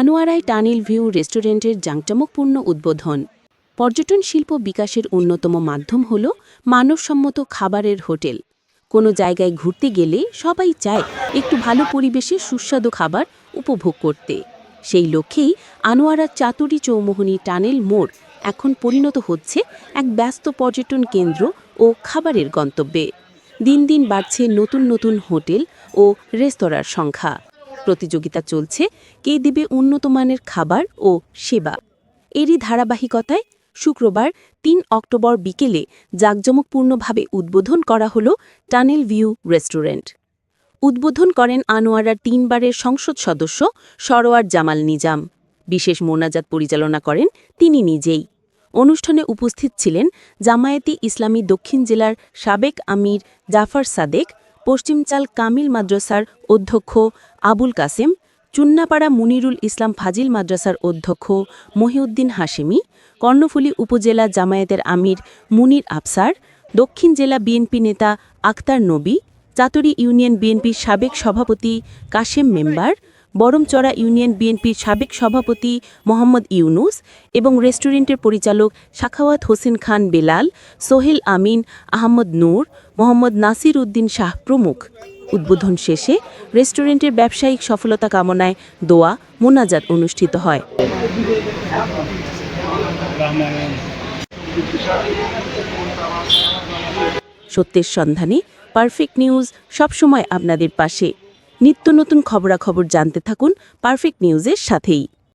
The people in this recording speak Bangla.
আনোয়ারায় টানিল ভিউ রেস্টুরেন্টের জাঁকজমকপূর্ণ উদ্বোধন। পর্যটন শিল্প বিকাশের অন্যতম মাধ্যম হল মানবসম্মত খাবারের হোটেল। কোনো জায়গায় ঘুরতে গেলে সবাই চায় একটু ভালো পরিবেশে সুস্বাদু খাবার উপভোগ করতে। সেই লক্ষ্যেই আনোয়ারার চাতুরি চৌমোহনী টানেল মোড় এখন পরিণত হচ্ছে এক ব্যস্ত পর্যটন কেন্দ্র ও খাবারের গন্তব্যে। দিন দিন বাড়ছে নতুন নতুন হোটেল ও রেস্তোরাঁর সংখ্যা। প্রতিযোগিতা চলছে, কে দিবে উন্নতমানের খাবার ও সেবা। এরই ধারাবাহিকতায় শুক্রবার, তিন অক্টোবর বিকেলে জাঁকজমকপূর্ণভাবে উদ্বোধন করা হল টানেল ভিউ রেস্টুরেন্ট। উদ্বোধন করেন আনোয়ারার তিনবারের সংসদ সদস্য সরোয়ার জামাল নিজাম। বিশেষ মোনাজাত পরিচালনা করেন তিনি নিজেই। অনুষ্ঠানে উপস্থিত ছিলেন জামায়াতি ইসলামী দক্ষিণ জেলার সাবেক আমির জাফর সাদেক পশ্চিমচাল কামিল মাদ্রাসার অধ্যক্ষ আবুল কাসেম, চুন্নাপাড়া মুনিরুল ইসলাম ফাজিল মাদ্রাসার অধ্যক্ষ মহিউদ্দিন হাশেমি, কর্ণফুলী উপজেলা জামায়াতের আমির মুনির আফসার, দক্ষিণ জেলা বিএনপি নেতা আক্তার নবী, চাতুরি ইউনিয়ন বিএনপির সাবেক সভাপতি কাশেম মেম্বার বরমচড়া ইউনিয়ন বিএনপির সাবেক সভাপতি মোহাম্মদ ইউনুস এবং রেস্টুরেন্টের পরিচালক শাখাওয়াত হোসেন খান বেলাল, সোহেল আমিন, আহমদ নূর, মোহাম্মদ নাসির উদ্দিন শাহ প্রমুখ। উদ্বোধন শেষে রেস্টুরেন্টের ব্যবসায়িক সফলতা কামনায় দোয়া, মোনাজাত অনুষ্ঠিত হয়। সত্যের সন্ধানে পারফেক্ট নিউজ সবসময় আপনাদের পাশে। নিত্য নতুন খবরাখবর জানতে থাকুন পারফেক্ট নিউজের সাথেই।